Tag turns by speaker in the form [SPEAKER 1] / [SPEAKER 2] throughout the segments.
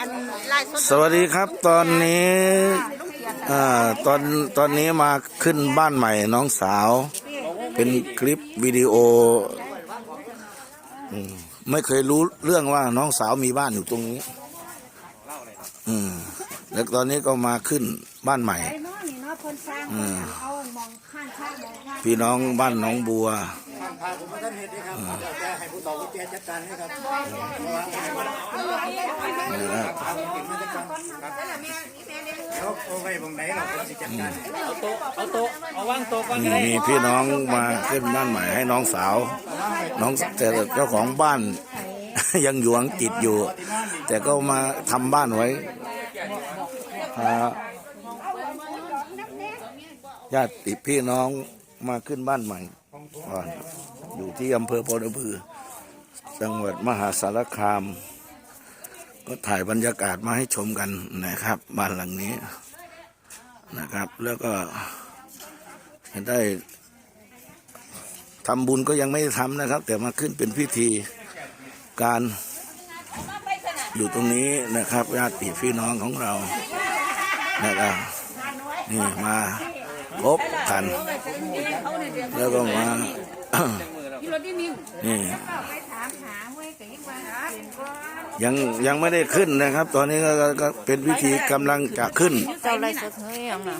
[SPEAKER 1] อันไล่สด
[SPEAKER 2] สวัสดีครับตอนนี้อ่าตอนตอนนี้มาขึ้นบ้านใหม่น้องสาว เป็นคลิปวิดีโออืมไม่เคยรู้เรื่องว่าน้องสาวมีบ้านอยู่ตรงนี้ อืมแล้วตอนนี้ก็มาขึ้นบ้านใหม่
[SPEAKER 1] ไอ้น้องนี่เนาะคนสร้าง
[SPEAKER 2] อืม
[SPEAKER 1] เอามองข้างข้างมองข้าง
[SPEAKER 2] พี่น้องบ้านหน้องบัว
[SPEAKER 3] พาผมมาท่านเห็ดนะครับเดี๋ยวจะให้ผู้ต่อผู้แกจัดการให้ครับ
[SPEAKER 2] นะครับ
[SPEAKER 3] พาผมเก็บมาจัดการครับแล้วโอ้ยผมไหนเราผมจะจัดการให้
[SPEAKER 4] เอาโต๊ะเอาโต๊ะเอาวางโต๊ะวาง
[SPEAKER 2] มีมีพี่น้องมาขึ้นบ้านใหม่ให้น้องสาว น้องแต่เจ้าของบ้านยังอยู่อังกฤษอยู่ แต่ก็มาทำบ้านไว้พา ญาติพี่น้องมาขึ้นบ้านใหม่ก่อนอยู่ที่อำเภอพลพือ จังหวัดมหาสารคาม ก็ถ่ายบรรยากาศมาให้ชมกันนะครับบ้านหลังนี้นะครับ แล้วก็ได้ทำบุญก็ยังไม่ได้ทำนะครับ แต่มาขึ้นเป็นพิธีการอยู่ตรงนี้นะครับญาติพี่น้องของเรานะครับนี่มา พบกัน แล้วก็มานี่
[SPEAKER 1] ไปถามหาเว้ยก็ยังว่าเป็นก็
[SPEAKER 2] ยังยังไม่ได้ขึ้นนะครับ ตอนนี้ก็ก็ก็เป็นพิธีกำลังจะขึ้น
[SPEAKER 1] เจ้าไล่สดเฮ้ยอะนะ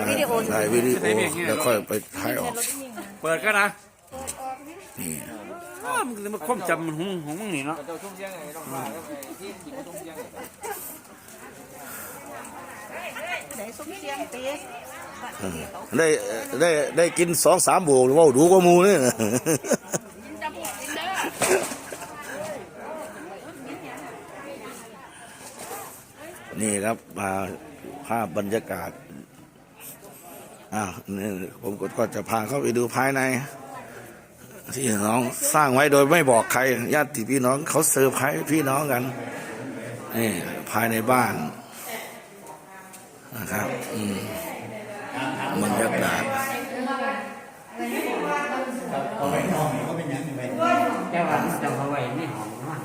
[SPEAKER 2] ถ่ายถ่ายวิดีโอแล้วค่อยไปถ่ายออก
[SPEAKER 4] เปิดก็นะ
[SPEAKER 2] นี่
[SPEAKER 4] อ้าวมันความจำมันหงหงมึงนี่เนาะ
[SPEAKER 1] ไหนซุ้มเสียงเต๊ะ
[SPEAKER 2] ได้ได้ได้กินสองสามโบกว่าดูกว่ามูเนี่ยนี่ครับมาภาพบรรยากาศอ้าวนี่ผมก็จะพาเข้าไปดูภายใน ที่น้องสร้างไว้โดยไม่บอกใคร ญาติพี่น้องเขาเซอร์ไพรส์พี่น้องกันนี่ภายในบ้านนะครับ อืม บรรยากาศ
[SPEAKER 4] แก้วมันจะเอาไว้นี่หอมมาก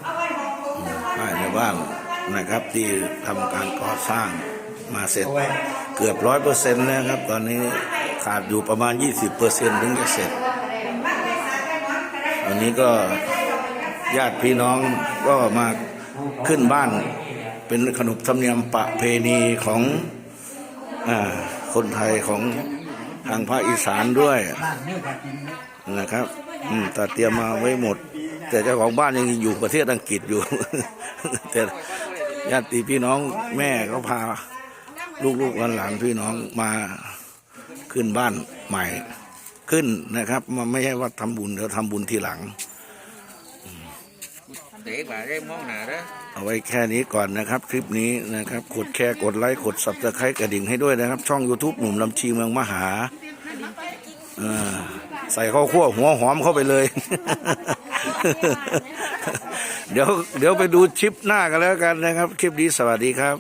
[SPEAKER 2] ภายในบ้านนะครับที่ทำการก่อสร้างมาเสร็จเกือบร้อยเปอร์เซ็นต์แล้วครับ ตอนนี้ขาดอยู่ประมาณ20เปอร์เซ็นต์ถึงจะเสร็จวันนี้ก็ญาติพี่น้องก็มาขึ้นบ้านเป็นขนบธรรมเนียมประเพณีของอา คนไทยของทางภาคอีสานด้วยนะครับ อืมแต่เตรียมมาไว้หมด แต่เจ้าของบ้านยังอยู่ประเทศอังกฤษอยู่ แต่ญาติพี่น้องแม่ก็พาลูกๆหลานๆพี่น้องมาขึ้นบ้านใหม่ขึ้นนะครับ มันไม่ใช่ว่าทำบุญเดี๋ยวทำบุญทีหลัง
[SPEAKER 4] เด็กบ่าได้มองหนาเด้อ
[SPEAKER 2] เอาไว้แค่นี้ก่อนนะครับ คลิปนี้นะครับกดแชร์กดไลค์กดสับสไครต์กระดิ่งให้ด้วยนะครับ ช่อง YouTube หนุ่มลำชีเมืองมหาเออใส่ข้าวคั่วหัวหอมเข้าไปเลย เดี๋ยวเดี๋ยวไปดูชิปหน้ากันแล้วกันนะครับ คลิปนี้สวัสดีครับ